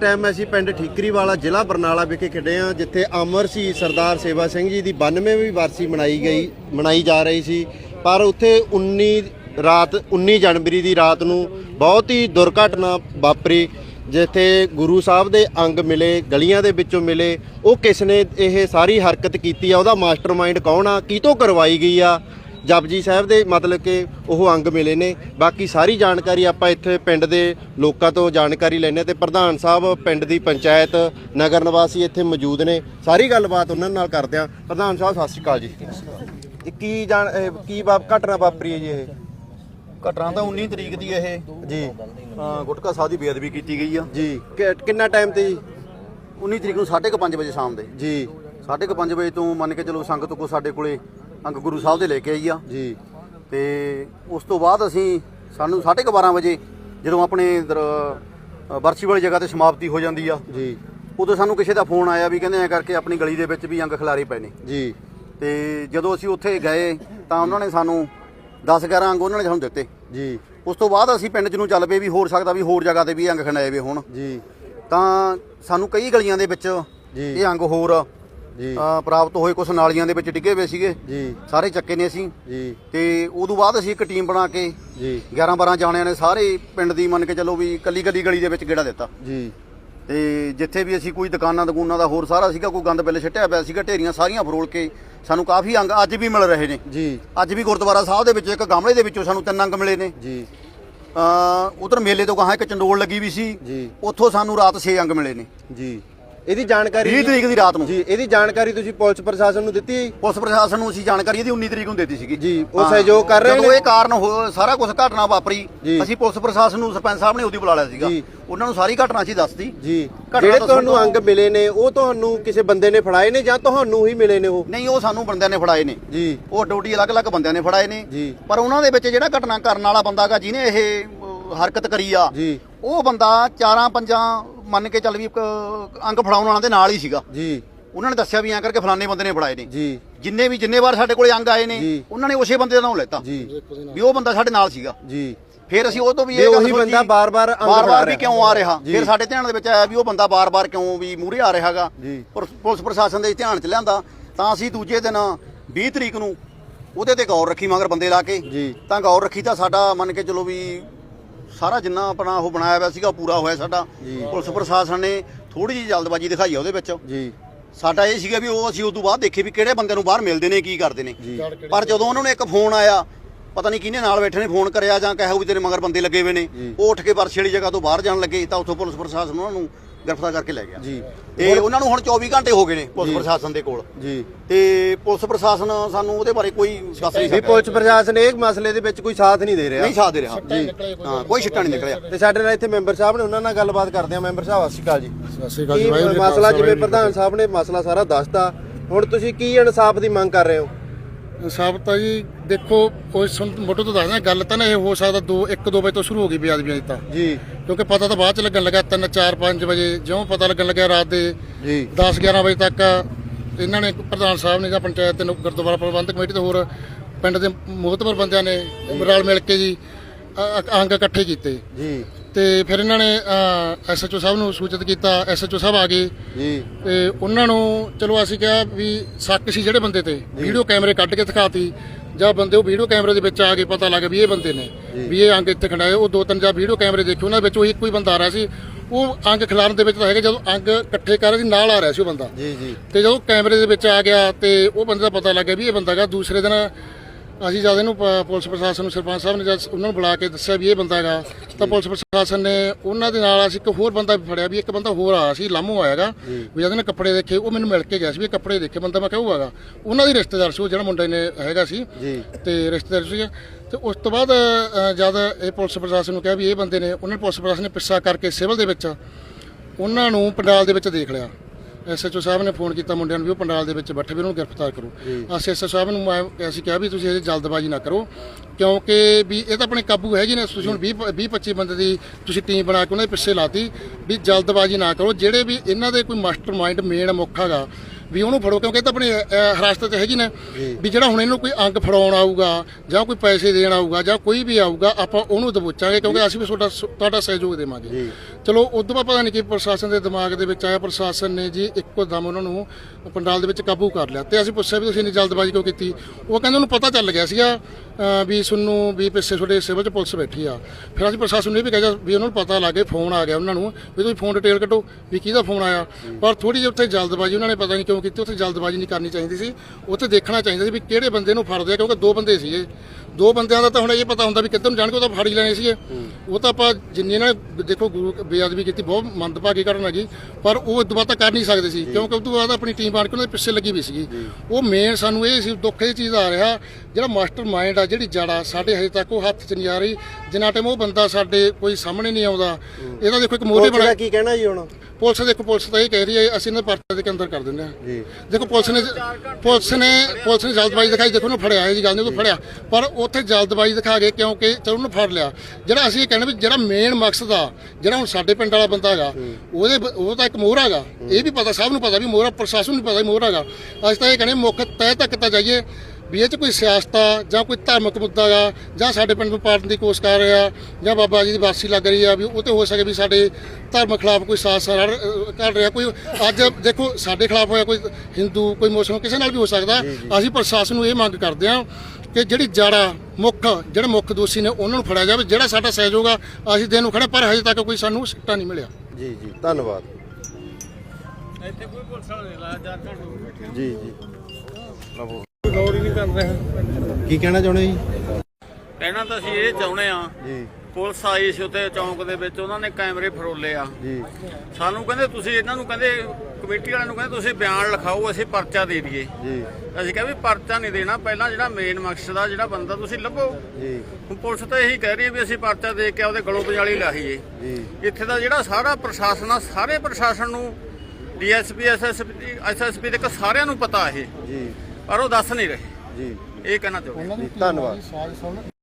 Time ਅਸੀਂ ਪਿੰਡ ਠੀਕਰੀ ਵਾਲਾ ਜ਼ਿਲ੍ਹਾ ਬਰਨਾਲਾ ਵਿਖੇ ਖੜੇ ਆ ਜਿੱਥੇ ਅਮਰ ਸੀ ਸਰਦਾਰ ਸੇਵਾ ਸਿੰਘ ਜੀ ਦੀ 92ਵੀਂ ਵਾਰਸੀ ਮਨਾਈ ਗਈ, ਮਨਾਈ ਜਾ ਰਹੀ ਸੀ। ਪਰ ਉੱਥੇ 19 ਰਾਤ 19 ਜਨਵਰੀ ਦੀ ਰਾਤ ਨੂੰ ਬਹੁਤ ਹੀ ਦੁਰਘਟਨਾ ਵਾਪਰੀ, ਜਿੱਥੇ ਗੁਰੂ ਸਾਹਿਬ ਦੇ ਅੰਗ ਮਿਲੇ, ਗਲੀਆਂ ਦੇ ਵਿੱਚੋਂ ਮਿਲੇ। ਉਹ ਕਿਸ ਨੇ ਇਹ ਸਾਰੀ ਹਰਕਤ ਕੀਤੀ ਆ, ਉਹਦਾ ਮਾਸਟਰਮਾਈਂਡ ਕੌਣ ਆ, ਕੀ ਤੋਂ ਕਰਵਾਈ ਗਈ ਆ? ਜਪਜੀ ਸਾਹਿਬ ਦੇ ਮਤਲਬ ਕਿ ਉਹ ਅੰਗ ਮਿਲੇ ਨੇ। ਬਾਕੀ ਸਾਰੀ ਜਾਣਕਾਰੀ ਆਪਾਂ ਇੱਥੇ ਪਿੰਡ ਦੇ ਲੋਕਾਂ ਤੋਂ ਜਾਣਕਾਰੀ ਲੈਣੇ ਤੇ ਪ੍ਰਧਾਨ ਸਾਹਿਬ ਪਿੰਡ ਦੀ ਪੰਚਾਇਤ ਨਗਰ ਨਿਵਾਸੀ ਇੱਥੇ ਮੌਜੂਦ ਨੇ। ਸਾਰੀ ਗੱਲਬਾਤ ਉਹਨਾਂ ਨਾਲ ਕਰਦੇ ਆ ਪ੍ਰਧਾਨ ਸਾਹਿਬ ਸਤਿ ਸ਼੍ਰੀ ਅਕਾਲ ਜੀ। ਇਹ ਕੀ ਜਾਣ ਇਹ ਕੀ ਬਾਪ ਘਟਨਾ ਵਾਪਰੀ ਹੈ ਜੀ ਇਹ? ਘਟਨਾ ਤਾਂ 19 ਤਰੀਕ ਦੀ ਇਹ। ਜੀ। ਅ, ਗੁਟਕਾ ਸਾਹਿਬ ਦੀ ਬੇਅਦਬੀ ਕੀਤੀ ਗਈ ਆ। ਜੀ। ਕਿ- ਕਿੰਨਾ ਟਾਈਮ ਤੇ ਜੀ? 19 ਤਰੀਕ ਨੂੰ 5:30 ਵਜੇ ਸ਼ਾਮ ਦੇ। ਜੀ। 5:30 ਵਜੇ ਤੋਂ ਮੰਨ ਕੇ ਚਲੋ ਸੰਗਤ ਕੋ ਸਾਡੇ ਕੋਲੇ ਅੰਗ ਗੁਰੂ ਸਾਹਿਬ ਦੇ ਲੈ ਕੇ ਆਈ ਆ। ਜੀ। ਤੇ ਉਸ ਤੋਂ ਬਾਅਦ ਅਸੀਂ ਸਾਨੂੰ 12:30 ਵਜੇ ਜਦੋਂ ਆਪਣੇ ਬਰਛੀ ਵਾਲੀ ਜਗ੍ਹਾ ਤੇ ਸਮਾਪਤੀ ਹੋ ਜਾਂਦੀ ਆ। ਜੀ। ਉਦੋਂ ਸਾਨੂੰ ਕਿਸੇ ਦਾ ਫੋਨ ਆਇਆ ਵੀ ਕਹਿੰਦੇ ਐ ਕਰਕੇ ਆਪਣੀ ਗਲੀ ਦੇ ਵਿੱਚ ਵੀ ਅੰਗ ਖਿਲਾਰੇ ਪਏ ਨੇ। ਜੀ। ਤੇ ਜਦੋਂ ਅਸੀਂ ਉੱਥੇ ਗਏ ਤਾਂ ਉਹਨਾਂ ਨੇ ਸਾਨੂੰ 10 11 ਅੰਗ ਉਹਨਾਂ ਨੇ ਸਾਨੂੰ ਦਿੱਤੇ। ਜੀ। ਉਸ ਤੋਂ ਬਾਅਦ ਅਸੀਂ ਪਿੰਡ 'ਚ ਨੂੰ ਚੱਲ ਪਏ ਵੀ ਹੋਰ ਸਕਦਾ ਵੀ ਹੋਰ ਜਗ੍ਹਾ ਤੇ ਵੀ ਅੰਗ ਖੰਡਾਏ ਵੇ ਹੋਣ। ਜੀ। ਤਾਂ ਸਾਨੂੰ ਕਈ ਗਲੀਆਂ ਦੇ ਵਿੱਚ ਜੀ। ਇਹ ਅੰਗ ਹੋਰ ਜੀ। ਪ੍ਰਾਪਤ ਹੋਏ ਕੁਝ ਨਾਲੀਆਂ ਦੇ ਵਿੱਚ ਡਿੱਗੇ ਹੋਏ ਸੀਗੇ। ਜੀ। ਸਾਰੇ ਚੱਕੇ ਨੇ ਅਸੀਂ। ਜੀ। ਤੇ ਉਦੋਂ ਬਾਅਦ ਅਸੀਂ ਇੱਕ ਟੀਮ ਬਣਾ ਕੇ ਜੀ। 11 12 ਜਾਣਿਆਂ ਨੇ ਸਾਰੇ ਪਿੰਡ ਦੀ ਮੰਨ ਕੇ ਚੱਲੋ ਵੀ ਕੱਲੀ ਕੱਲੀ ਗਲੀ ਦੇ ਵਿੱਚ ਗੇੜਾ ਦਿੱਤਾ। ਜੀ। ਤੇ ਜਿੱਥੇ ਵੀ ਅਸੀਂ ਕੋਈ ਦੁਕਾਨਾਂ ਦਗੂਨਾਂ ਦਾ ਹੋਰ ਸਾਰਾ ਸੀਗਾ ਕੋਈ ਗੰਦ ਬਿੱਲ ਛੱਟਿਆ ਪਿਆ ਸੀਗਾ ਢੇਰੀਆਂ ਸਾਰੀਆਂ ਫਰੋਲ ਕੇ ਸਾਨੂੰ ਕਾਫੀ ਅੰਗ ਅੱਜ ਵੀ ਮਿਲ ਰਹੇ ਨੇ। ਜੀ। ਅੱਜ ਵੀ ਗੁਰਦੁਆਰਾ ਸਾਹਿਬ ਦੇ ਵਿੱਚ ਇੱਕ ਗਮਲੇ ਦੇ ਵਿੱਚੋਂ ਸਾਨੂੰ ਤਿੰਨ ਅੰਗ ਮਿਲੇ ਨੇ। ਜੀ। ਅ ਉਧਰ ਮੇਲੇ ਤੋਂ ਗਾਹਾਂ ਇੱਕ ਚੰਡੋਲ ਲੱਗੀ ਵੀ ਸੀ। ਜੀ। ਉੱਥੋਂ ਸਾਨੂੰ ਰਾਤ 6 ਅੰਗ ਮਿਲੇ ਨੇ। ਜੀ। ਇਹਦੀ ਜਾਣਕਾਰੀ 20 ਤਰੀਕ ਦੀ ਰਾਤ ਨੂੰ ਜੀ ਇਹਦੀ ਜਾਣਕਾਰੀ ਤੁਸੀਂ ਪੁਲਿਸ ਪ੍ਰਸ਼ਾਸਨ ਨੂੰ ਦਿੱਤੀ ਹੈ? ਪੁਲਿਸ ਪ੍ਰਸ਼ਾਸਨ ਨੂੰ ਅਸੀਂ ਜਾਣਕਾਰੀ ਇਹਦੀ 19 ਤਰੀਕ ਨੂੰ ਦਿੱਤੀ ਸੀਗੀ ਜੀ, ਉਹ। ਸਹਿਯੋਗ ਕਰ ਰਹੇ ਜਦੋਂ ਨੇ? ਇਹ ਕਾਰਨ ਹੋ ਸਾਰਾ ਕੁਝ ਘਟਨਾ ਵਾਪਰੀ ਜੀ। ਅਸੀਂ ਪੁਲਿਸ ਪ੍ਰਸ਼ਾਸਨ ਨੂੰ ਸਰਪੰਚ ਸਾਹਿਬ ਨੇ ਉਹਦੀ ਬੁਲਾ ਲਿਆ ਸੀਗਾ ਜੀ। ਉਹਨਾਂ ਨੂੰ ਸਾਰੀ ਘਟਨਾ ਅਸੀਂ ਦੱਸਤੀ ਜੀ ਘਟਨਾ ਜਿਹੜੇ ਤਾਂ ਤੁਹਾਨੂੰ ਸੁਣੋ। ਅੰਗ ਮਿਲੇ ਨੇ ਉਹ ਤੁਹਾਨੂੰ ਕਿਸੇ ਬੰਦੇ ਨੇ ਫੜਾਏ ਨੇ ਜਾਂ ਤੁਹਾਨੂੰ ਹੀ ਮਿਲੇ ਨੇ ਉਹ ਨਹੀਂ ਉਹ ਸਾਨੂੰ ਬੰਦਿਆਂ ਨੇ ਫੜਾਏ ਨੇ ਜੀ ਉਹ ਡਿਊਟੀ ਅਲੱਗ-ਅਲੱਗ ਬੰਦਿਆਂ ਨੇ ਫੜਾਏ ਨੇ ਜੀ। ਪਰ ਉਹਨਾਂ ਦੇ ਵਿੱਚ ਜਿਹੜਾ ਘਟਨਾ ਕਰਨ ਵਾਲਾ ਬੰਦਾਗਾ ਜਿਹਨੇ ਇਹ ਅਹ, ਹਰਕਤ ਕਰੀ ਆ ਜੀ ਉਹ ਬੰਦਾ ਚਾਰਾਂ ਪੰਜਾਂ ਮੰਨ ਕੇ ਚੱਲ ਵੀ ਇੱਕ ਅੰਗ ਫੜਾਉਣ ਵਾਲਿਆਂ ਦੇ ਨਾਲ ਹੀ ਸੀਗਾ। ਜੀ। ਉਹਨਾਂ ਨੇ ਦੱਸਿਆ ਵੀ ਐਂ ਕਰਕੇ ਫਲਾਣੇ ਬੰਦੇ ਨੇ ਫੜਾਏ ਨੇ। ਜੀ। ਜਿੰਨੇ ਵੀ ਜਿੰਨੇ ਵਾਰ ਸਾਡੇ ਕੋਲੇ ਅੰਗ ਆਏ ਨੇ ਜੀ। ਉਹਨਾਂ ਨੇ ਉਸੇ ਬੰਦੇ ਦਾ ਨਾਮ ਲੈਤਾ। ਜੀ। ਵੀ ਉਹ ਬੰਦਾ ਸਾਡੇ ਨਾਲ ਸੀਗਾ। ਜੀ। ਫਿਰ ਅਸੀਂ ਉਹ ਤੋਂ ਵੀ ਇਹ ਗੱਲ ਉਹੀ ਸੋਚੀ, ਬੰਦਾ ਬਾਰ-ਬਾਰ ਅੰਗ ਬਾਰ-ਬਾਰ ਵੀ। ਕਿਉਂ ਆ ਰਿਹਾ। ਫਿਰ ਸਾਡੇ ਧਿਆਨ ਦੇ ਵਿੱਚ ਆਇਆ ਵੀ ਉਹ ਬੰਦਾ ਬਾਰ-ਬਾਰ ਕਿਉਂ ਵੀ ਮੂਹਰੇ ਆ ਰਿਹਾਗਾ ਜੀ। ਪੁਲਿਸ ਪ੍ਰਸ਼ਾਸਨ ਦੇ ਧਿਆਨ ਚ ਲਿਆਂਦਾ ਤਾਂ ਅਸੀਂ ਦੂਜੇ ਦਿਨ 20 ਤਰੀਕ ਨੂੰ ਉਹਦੇ ਤੇ ਗੌਰ ਰੱਖੀ ਮਗਰ ਬੰਦੇ ਲਾ ਕੇ। ਜੀ। ਤਾਂ ਗੌਰ ਰੱਖੀ ਤਾਂ ਸਾਡਾ ਮੰਨ ਕੇ ਚਲੋ ਵੀ ਸਾਰਾ ਜਿੰਨਾ ਆਪਣਾ ਉਹ ਬਣਾਇਆ ਹੋਇਆ ਸੀਗਾ ਉਹ ਪੂਰਾ ਹੋਇਆ ਸਾਡਾ ਜੀ। ਪੁਲਿਸ ਪ੍ਰਸ਼ਾਸਨ ਨੇ ਥੋੜੀ ਜਿਹੀ ਜਲਦਬਾਜ਼ੀ ਦਿਖਾਈ ਆ ਉਹਦੇ ਵਿੱਚ ਜੀ ਸਾਡਾ ਇਹ ਸੀਗਾ ਵੀ ਉਹ ਅਸੀਂ ਉਸ ਤੋਂ ਬਾਅਦ ਦੇਖੇ ਵੀ ਕਿਹੜੇ ਬੰਦੇ ਨੂੰ ਬਾਹਰ ਮਿਲਦੇ ਨੇ ਕੀ ਕਰਦੇ ਨੇ। ਪਰ ਜਦੋਂ ਉਹਨਾਂ ਨੂੰ ਇੱਕ ਫੋਨ ਆਇਆ ਪਤਾ ਨਹੀਂ ਕਿਹਨੇ ਨਾਲ ਬੈਠੇ ਨੇ ਫੋਨ ਕਰਿਆ ਜਾਂ ਕਹੇ ਵੀ ਤੇਰੇ ਮਗਰ ਬੰਦੇ ਲੱਗੇ ਹੋਏ ਨੇ। ਉਹ ਉੱਠ ਕੇ ਵਰਸ਼ੇ ਵਾਲੀ ਜਗ੍ਹਾ ਤੋਂ ਬਾਹਰ ਜਾਣ ਲੱਗੇ ਤਾਂ ਉੱਥੋਂ ਪੁਲਿਸ ਪ੍ਰਸ਼ਾਸਨ ਉਹਨਾਂ ਨੂੰ ਗ੍ਰਿਫਤਾਰ ਕਰਕੇ ਲੈ ਗਿਆ। ਜੀ। ਤੇ ਉਹਨਾਂ ਨੂੰ ਹੁਣ 24 ਘੰਟੇ ਹੋ ਗਏ ਨੇ ਪੁਲਿਸ। ਪ੍ਰਸ਼ਾਸਨ ਦੇ ਕੋਲ। ਜੀ। ਤੇ ਪੁਲਿਸ ਪ੍ਰਸ਼ਾਸਨ ਸਾਨੂੰ ਉਹਦੇ ਬਾਰੇ ਕੋਈ ਦੱਸ ਨਹੀਂ ਸਕਦਾ। ਪੁਲਿਸ ਪ੍ਰਸ਼ਾਸਨ ਇਹ ਮਸਲੇ ਦੇ ਵਿੱਚ ਕੋਈ ਸਾਥ ਨਹੀਂ ਦੇ ਰਿਹਾ। ਨਹੀਂ ਸਾਥ ਦੇ ਰਿਹਾ। ਜੀ। ਹਾਂ ਕੋਈ ਛਿੱਟਾ ਨਹੀਂ ਨਿਕਲਿਆ। ਤੇ ਸਾਡੇ ਨਾਲ ਇੱਥੇ ਮੈਂਬਰ ਸਾਹਿਬ ਨੇ ਉਹਨਾਂ ਨਾਲ ਗੱਲਬਾਤ ਕਰਦੇ ਆ ਮੈਂਬਰ ਸਾਹਿਬ ਸਤਿ ਸ਼੍ਰੀ ਅਕਾਲ ਜੀ। ਸਤਿ ਸ਼੍ਰੀ ਅਕਾਲ ਜੀ ਕਾ ਮਸਲਾ ਜਿਵੇਂ ਪ੍ਰਧਾਨ ਸਾਹਿਬ ਨੇ ਮਸਲਾ ਸਾਰਾ ਦੱਸਤਾ ਹੁਣ ਤੁਸੀਂ ਕੀ ਇਨਸਾਫ ਦੀ ਮੰਗ ਕਰ ਰਹੇ ਹੋ? ਇਨਸਾਫ ਤਾਂ ਜੀ ਦੇਖੋ ਕੋਈ ਸੁਣ ਮੋਟੋ ਤੋਂ ਦੱਸਦਾ ਗੱਲ ਤਾਂ ਨਾ ਇਹ ਹੋ ਸਕਦਾ 2 1 2 ਵਜੇ ਤੋਂ ਸ਼ੁਰੂ ਹੋ ਗਈ ਬੇਅਦਬੀਆਂ ਦੀ ਤਾਂ। ਜੀ। ਕਿਉਂਕਿ ਪਤਾ ਤਾਂ ਬਾਅਦ ਚ ਲੱਗਣ ਲੱਗਾ 3 4 5 ਵਜੇ ਜਿਉਂ ਪਤਾ ਲੱਗਣ ਲੱਗਿਆ ਰਾਤ ਦੇ ਜੀ। 10 11 ਵਜੇ ਤੱਕ ਇਹਨਾਂ ਨੇ ਪ੍ਰਧਾਨ ਸਾਹਿਬ ਨੇ ਜਾਂ ਪੰਚਾਇਤ ਤੇ ਗੁਰਦੁਆਰਾ ਪ੍ਰਬੰਧਕ ਕਮੇਟੀ ਤੇ ਹੋਰ ਪਿੰਡ ਦੇ ਮੋਹਤਬਰ ਬੰਦਿਆਂ ਨੇ ਰਲ ਮਿਲ ਕੇ ਜੀ ਅੰਗ ਇਕੱਠੇ ਕੀਤੇ। ਜੀ। ਤੇ ਫਿਰ ਇਹਨਾਂ ਨੇ ਐਸਐਚਓ ਸਾਹਿਬ ਨੂੰ ਸੂਚਿਤ ਕੀਤਾ ਐਸਐਚਓ ਸਾਹਿਬ ਆ ਗਏ। ਜੀ। ਤੇ ਉਹਨਾਂ ਨੂੰ ਚਲੋ ਅਸੀਂ ਕਿਹਾ ਵੀ ਸ਼ੱਕ ਸੀ ਜਿਹੜੇ ਬੰਦੇ ਤੇ ਵੀਡੀਓ ਕੈਮਰੇ ਕੱਢ ਕੇ ਦਿਖਾਤੀ। ਜਾਂ ਬੰਦੇ ਉਹ ਵੀਡੀਓ ਕੈਮਰੇ ਦੇ ਵਿੱਚ ਆ ਕੇ ਪਤਾ ਲੱਗਾ ਵੀ ਇਹ ਬੰਦੇ ਨੇ ਵੀ ਇਹ ਅੰਗ ਇੱਥੇ ਖੜਾਏ ਉਹ ਦੋ ਤਿੰਨ ਜਾਂ ਵੀਡੀਓ ਕੈਮਰੇ ਦੇਖੇ ਉਹਨਾਂ ਵਿੱਚ ਉਹ ਇੱਕੋ ਹੀ ਬੰਦਾ ਆ ਰਿਹਾ ਸੀ ਉਹ ਅੰਗ ਖਿਲਾਰਨ ਦੇ ਵਿੱਚ ਤਾਂ ਹੈਗਾ ਜਦੋਂ ਅੰਗ ਇਕੱਠੇ ਕਰ ਰਹੇ ਸੀ ਨਾਲ ਆ ਰਿਹਾ ਸੀ ਉਹ ਬੰਦਾ। ਜੀ ਜੀ। ਤੇ ਜਦੋਂ ਕੈਮਰੇ ਦੇ ਵਿੱਚ ਆ ਗਿਆ ਤੇ ਉਹ ਬੰਦੇ ਦਾ ਪਤਾ ਲੱਗਿਆ ਵੀ ਇਹ ਬੰਦਾ ਹੈਗਾ ਦੂਸਰੇ ਦਿਨ ਅਸੀਂ ਜਦ ਇਹਨੂੰ ਪ- ਪੁਲਿਸ ਪ੍ਰਸ਼ਾਸਨ ਨੂੰ ਸਰਪੰਚ ਸਾਹਿਬ ਨੇ ਜਦ ਉਹਨਾਂ ਨੂੰ ਬੁਲਾ ਕੇ ਦੱਸਿਆ ਵੀ ਇਹ ਬੰਦਾ ਹੈਗਾ ਤਾਂ ਪੁਲਿਸ ਪ੍ਰਸ਼ਾਸਨ ਨੇ ਉਹਨਾਂ ਦੇ ਨਾਲ ਅਸੀਂ ਇੱਕ ਹੋਰ ਬੰਦਾ ਵੀ ਫੜਿਆ ਵੀ ਇੱਕ ਬੰਦਾ ਹੋਰ ਆਇਆ ਸੀ ਲਾਮੋ ਆਇਆਗਾ ਵੀ ਜਦ ਇਹਨੇ ਕੱਪੜੇ ਦੇਖੇ ਉਹ ਮੈਨੂੰ ਮਿਲ ਕੇ ਗਿਆ ਸੀ ਵੀ ਇਹ ਕੱਪੜੇ ਦੇਖੇ ਬੰਦਾ ਮੈਂ ਕਿਹਾ ਹੈਗਾ। ਉਹਨਾਂ ਦੀ ਰਿਸ਼ਤੇਦਾਰ ਸੀ ਉਹ ਜਿਹੜਾ ਮੁੰਡਾ ਨੇ ਹੈਗਾ ਸੀ। ਜੀ। ਤੇ ਰਿਸ਼ਤੇਦਾਰ ਸੀ ਤੇ ਉਸ ਤੋਂ ਬਾਅਦ ਅ, ਜਦ ਇਹ ਪੁਲਿਸ ਪ੍ਰਸ਼ਾਸਨ ਨੂੰ ਕਿਹਾ ਵੀ ਇਹ ਬੰਦੇ ਨੇ ਉਹਨਾਂ ਨੇ ਪੁਲਿਸ ਪ੍ਰਸ਼ਾਸਨ ਨੇ ਪਿੱਛਾ ਕਰਕੇ ਸਿਵਲ ਦੇ ਵਿੱਚ ਉਹਨਾਂ ਨੂੰ ਪੰਡਾਲ ਦੇ ਵਿੱਚ ਦੇਖ ਲਿਆ। ਐਸਐਚਓ ਸਾਹਿਬ ਨੇ ਫੋਨ ਕੀਤਾ ਮੁੰਡਿਆਂ ਨੂੰ ਵੀ ਉਹ ਪੰਡਾਲ ਦੇ ਵਿੱਚ ਬੈਠੇ ਵੀ ਉਹਨੂੰ ਗ੍ਰਿਫਤਾਰ ਕਰੋ। ਅਸੀਂ ਐਸਐਚਓ ਸਾਹਿਬ ਨੂੰ ਮੈਂ- ਅਸੀਂ ਕਿਹਾ ਵੀ ਤੁਸੀਂ ਇਹ ਜਲਦਬਾਜ਼ੀ ਨਾ ਕਰੋ ਕਿਉਂਕਿ ਵੀ ਇਹ ਤਾਂ ਆਪਣੇ ਕਾਬੂ ਹੈਗੀ ਨੇ ਤੁਸੀਂ ਹੁਣ 20 20 25 ਬੰਦੇ ਦੀ ਤੁਸੀਂ ਟੀਮ ਬਣਾ ਕੇ ਉਹਨਾਂ ਦੇ ਪਿੱਛੇ ਲਾਤੀ ਵੀ ਜਲਦਬਾਜ਼ੀ ਨਾ ਕਰੋ। ਜਿਹੜੇ ਵੀ ਇਹਨਾਂ ਦੇ ਕੋਈ ਮਾਸਟਰ ਮਾਈਂਡ ਮੇਨ ਮੁੱਖ ਹੈਗਾ ਵੀ ਉਹਨੂੰ ਫੜੋ ਕਿਉਂਕਿ ਇਹ ਤਾਂ ਆਪਣੀ ਅਹ, ਹਿਰਾਸਤ 'ਚ ਹੈਗੀ ਨਾ। ਵੀ ਜਿਹੜਾ ਹੁਣ ਇਹਨੂੰ ਕੋਈ ਅੰਗ ਫੜਾਉਣ ਆਊਗਾ ਜਾਂ ਕੋਈ ਪੈਸੇ ਦੇਣ ਆਊਗਾ ਜਾਂ ਕੋਈ ਵੀ ਆਊਗਾ ਆਪਾਂ ਉਹਨੂੰ ਦਬੋਚਾਂਗੇ ਕਿਉਂਕਿ ਅਸੀਂ ਵੀ ਤੁਹਾਡਾ ਤੁਹਾਡਾ ਸਹਿਯੋਗ ਦੇਵਾਂਗੇ। ਚਲੋ ਉਦੋਂ ਬਾਅਦ ਪਤਾ ਨਹੀਂ ਕਿ ਪ੍ਰਸ਼ਾਸਨ ਦੇ ਦਿਮਾਗ ਦੇ ਵਿੱਚ ਆਇਆ ਪ੍ਰਸ਼ਾਸਨ ਨੇ ਜੀ ਇੱਕੋ ਦਮ ਉਹਨਾਂ ਨੂੰ ਪੰਡਾਲ ਦੇ ਵਿੱਚ ਕਾਬੂ ਕਰ ਲਿਆ ਤੇ ਅਸੀਂ ਪੁੱਛਿਆ ਵੀ ਤੁਸੀਂ ਇੰਨੀ ਜਲਦਬਾਜ਼ੀ ਕਿਉਂ ਕੀਤੀ? ਉਹ ਕਹਿੰਦੇ ਉਹਨੂੰ ਪਤਾ ਚੱਲ ਗਿਆ ਸੀਗਾ ਅਹ, ਵੀ ਸੁਣਨੂੰ ਵੀ ਪਿੱਛੇ ਤੁਹਾਡੇ ਸਿਵਲ 'ਚ ਪੁਲਿਸ ਬੈਠੀ ਆ। ਫਿਰ ਅਸੀਂ ਪ੍ਰਸ਼ਾਸਨ ਨੂੰ ਇਹ ਵੀ ਕਹਿਆ ਵੀ ਉਹਨਾਂ ਨੂੰ ਪਤਾ ਲੱਗ ਗਿਆ ਫੋਨ ਆ ਗਿਆ ਉਹਨਾਂ ਨੂੰ ਵੀ ਤੁਸੀਂ ਫੋਨ ਡਿਟੇਲ ਕੱਢੋ ਵੀ ਕਿਹਦਾ ਫੋਨ ਆਇਆ। ਪਰ ਥੋੜੀ ਜਿਹੀ ਉੱਥੇ ਜਲਦਬਾਜ਼ੀ ਉਹਨਾਂ ਨੇ ਪਤਾ ਨਹੀਂ ਕਿਉਂ ਕੀਤੀ ਉੱਥੇ ਜਲਦਬਾਜ਼ੀ ਨਹੀਂ ਕਰਨੀ ਚਾਹੀਦੀ ਸੀ। ਉੱਥੇ ਦੇਖਣਾ ਚਾਹੀਦਾ ਸੀ ਵੀ ਕਿਹੜੇ ਬੰਦੇ ਨੂੰ ਫੜਦੇ ਆ, ਕਿਉਂਕਿ ਦੋ ਬੰਦੇ ਸੀਗੇ। ਦੋ ਬੰਦਿਆਂ ਦਾ ਤਾਂ ਹੁਣ ਇਹ ਪਤਾ ਹੁੰਦਾ ਵੀ ਕਿੱਧਰ ਨੂੰ ਜਾਣਗੇ ਉਹ ਤਾਂ ਫੜ ਲੈਣੇ ਸੀਗੇ। ਉਹ ਤਾਂ ਆਪਾਂ ਜਿੰਨੀ ਇਹਨਾਂ ਨੇ ਦੇਖੋ ਗੁਰੂ ਬੇਅਦਬੀ ਕੀਤੀ ਬਹੁਤ ਮੰਦਭਾਗੀ ਘਟਨਾ ਹੈਗੀ ਪਰ ਉਹ ਇਸ ਤਾਂ ਕਰ ਨਹੀਂ ਸਕਦੇ ਸੀ ਕਿਉਂਕਿ ਉਸ ਤੋਂ ਬਾਅਦ ਆਪਣੀ ਟੀਮ ਬਣ ਕੇ ਉਹਨਾਂ ਦੇ ਪਿੱਛੇ ਲੱਗੀ ਵੀ ਸੀਗੀ। ਉਹ ਮੇਨ ਸਾਨੂੰ ਇਹ ਸੀ ਦੁੱਖ ਇਹ ਚੀਜ਼ ਆ ਰਿਹਾ ਜਿਹੜਾ ਮਾਸਟਰ ਮਾਈਂਡ ਆ ਜਿਹੜੀ ਜੜਾ ਸਾਡੇ ਹਜੇ ਤੱਕ ਉਹ ਹੱਥ 'ਚ ਨਹੀਂ ਆ ਰਹੀ। ਜਿੰਨਾ ਟਾਈਮ ਉਹ ਬੰਦਾ ਸਾਡੇ ਕੋਈ ਸਾਹਮਣੇ ਨਹੀਂ ਆਉਂਦਾ ਇਹਦਾ ਦੇਖੋ ਇੱਕ ਮੋਢੇ ਬਣਾ ਕੀ ਕਹਿਣਾ ਜੀ ਹੁਣ? ਪੁਲਿਸ ਦੇਖੋ ਪੁਲਿਸ ਤਾਂ ਇਹ ਕਹਿ ਰਹੀ ਹੈ ਅਸੀਂ ਇਹਨਾਂ ਪਰਚੇ ਦੇ ਅੰਦਰ ਕਰ ਦਿੰਦੇ ਹਾਂ। ਜੀ। ਦੇਖੋ ਪੁਲਿਸ ਨੇ ਪੁਲਿਸ ਨੇ ਪੁਲਿਸ ਨੇ ਜਲਦਬਾਜ਼ੀ ਦਿਖਾਈ ਦੇਖੋ ਉਹਨੂੰ ਫੜਿਆ ਇਹ ਜੀ ਗੱਲ ਨਹੀਂ ਉਹ ਫੜਿਆ। ਪਰ ਉੱਥੇ ਜਲਦਬਾਜ਼ੀ ਦਿਖਾ ਕੇ ਕਿਉਂਕਿ ਚਲੋ ਉਹਨੂੰ ਫੜ ਲਿਆ। ਜਿਹੜਾ ਅਸੀਂ ਇਹ ਕਹਿੰਦੇ ਵੀ ਜਿਹੜਾ ਮੇਨ ਮਕਸਦ ਆ ਜਿਹੜਾ ਹੁਣ ਸਾਡੇ ਪਿੰਡ ਵਾਲਾ ਬੰਦਾ ਹੈਗਾ ਉਹਦੇ ਬ- ਉਹ ਤਾਂ ਇੱਕ ਮੋਹਰਾ ਹੈਗਾ। ਇਹ ਵੀ ਪਤਾ ਸਭ ਨੂੰ ਪਤਾ ਵੀ ਮੋਹਰਾ ਪ੍ਰਸ਼ਾਸਨ ਨੂੰ ਪਤਾ ਵੀ ਮੋਹਰਾ ਹੈਗਾ। ਅਸੀਂ ਤਾਂ ਇਹ ਕਹਿੰਦੇ ਮੁੱਖ ਤਹਿ ਤੱਕ ਤਾਂ ਜਾਈਏ। ਵੀ ਇਹ ਚ ਕੋਈ ਸਿਆਸਤ ਆ ਜਾਂ ਕੋਈ ਧਾਰਮਿਕ ਮੁੱਦਾ ਆ ਜਾਂ ਸਾਡੇ ਪਿੰਡ ਨੂੰ ਪਾੜਨ ਦੀ ਕੋਸ਼ਿਸ਼ ਕਰ ਰਿਹਾ ਜਾਂ ਬਾਬਾ ਜੀ ਦੀ ਵਾਰਸੀ ਲੱਗ ਰਹੀ ਆ ਵੀ ਉਹ ਤੇ ਹੋ ਸਕੇ ਵੀ ਸਾਡੇ ਧਰਮ ਖਿਲਾਫ ਕੋਈ ਸਾਜ਼ ਸਰਾਰ ਕਰ ਰਿਹਾ। ਕੋਈ ਅੱਜ ਦੇਖੋ ਸਾਡੇ ਖਿਲਾਫ ਹੋਇਆ ਕੋਈ ਹਿੰਦੂ ਕੋਈ ਮੁਸਲਮਾਨ ਕਿਸੇ ਨਾਲ ਵੀ ਹੋ ਸਕਦਾ। ਅਸੀਂ ਪ੍ਰਸ਼ਾਸਨ ਨੂੰ ਇਹ ਮੰਗ ਕਰਦੇ ਹਾਂ ਕਿ ਜਿਹੜੀ ਜੜਾ ਮੁੱਖ ਜਿਹੜੇ ਮੁੱਖ ਦੋਸ਼ੀ ਨੇ ਉਹਨਾਂ ਨੂੰ ਫੜਿਆ ਜਾਵੇ ਜਿਹੜਾ ਸਾਡਾ ਸਹਿਯੋਗ ਆ ਅਸੀਂ ਦੇਣ ਨੂੰ ਖੜੇ ਪਰ ਹਜੇ ਤੱਕ ਕੋਈ ਸਾਨੂੰ ਸਿੱਟਾ ਨਹੀਂ ਮਿਲਿਆ। ਜੀ ਜੀ। ਧੰਨਵਾਦ। ਇੱਥੇ ਕੋਈ ਪੁਲਿਸ ਵਾਲਾ ਨਹੀਂ ਲਾਇਆ ਘੰਟੇ ਜੀ ਜੀ। ਹੀ। ਕੀ ਕਹਿਣਾ ਚਾਹੁੰਦੇ ਜੀ? ਕਹਿਣਾ ਤਾਂ ਅਸੀਂ ਇਹ ਚਾਹੁੰਦੇ ਆ ਜੀ। ਪੁਲਿਸ ਆਈ ਸੀ ਉੱਤੇ ਚੌਂਕ ਦੇ ਵਿੱਚ ਉਹਨਾਂ ਨੇ ਕੈਮਰੇ ਫਰੋਲੇ ਆ। ਜੀ। ਸਾਨੂੰ ਕਹਿੰਦੇ ਤੁਸੀਂ ਇਹਨਾਂ ਨੂੰ ਕਹਿੰਦੇ ਕਮੇਟੀ ਵਾਲਿਆਂ ਨੂੰ ਕਹਿੰਦੇ ਤੁਸੀਂ ਬਿਆਨ ਲਿਖਾਓ ਅਸੀਂ ਪਰਚਾ ਦੇ ਦਈਏ। ਜੀ। ਅਸੀਂ ਕਿਹਾ ਵੀ ਪਰਚਾ ਨਹੀਂ ਦੇਣਾ ਪਹਿਲਾਂ ਜਿਹੜਾ ਮੇਨ ਮਕਸਦ ਆ ਜਿਹੜਾ ਬੰਦਾ ਤੁਸੀਂ ਲੱਭੋ। ਜੀ। ਹੁਣ ਪੁਲਿਸ ਤਾਂ ਇਹੀ ਕਹਿ ਰਹੀ ਹੈ ਵੀ ਅਸੀਂ ਪਰਚਾ ਦੇ ਕੇ ਉਹਦੇ ਗਲੋਂ ਬਜਾਲੀ ਲਾਹੀਏ। ਜੀ। ਇੱਥੇ ਦਾ ਜਿਹੜਾ ਸਾਰਾ ਪ੍ਰਸ਼ਾਸਨ ਆ ਸਾਰੇ ਪ੍ਰਸ਼ਾਸਨ ਨੂੰ ਡੀਐਸਪੀ ਐਸਐਸਪੀ ਐਸਐਸਪੀ ਤੱਕ ਸਾਰਿਆਂ ਨੂੰ ਪਤਾ ਇਹ। ਜੀ। ਪਰ ਉਹ ਦੱਸ ਨਹੀਂ ਰਹੇ। ਜੀ। ਇਹ ਕਹਿਣਾ ਚਾਹੁੰਦੇ ਧੰਨਵਾਦ।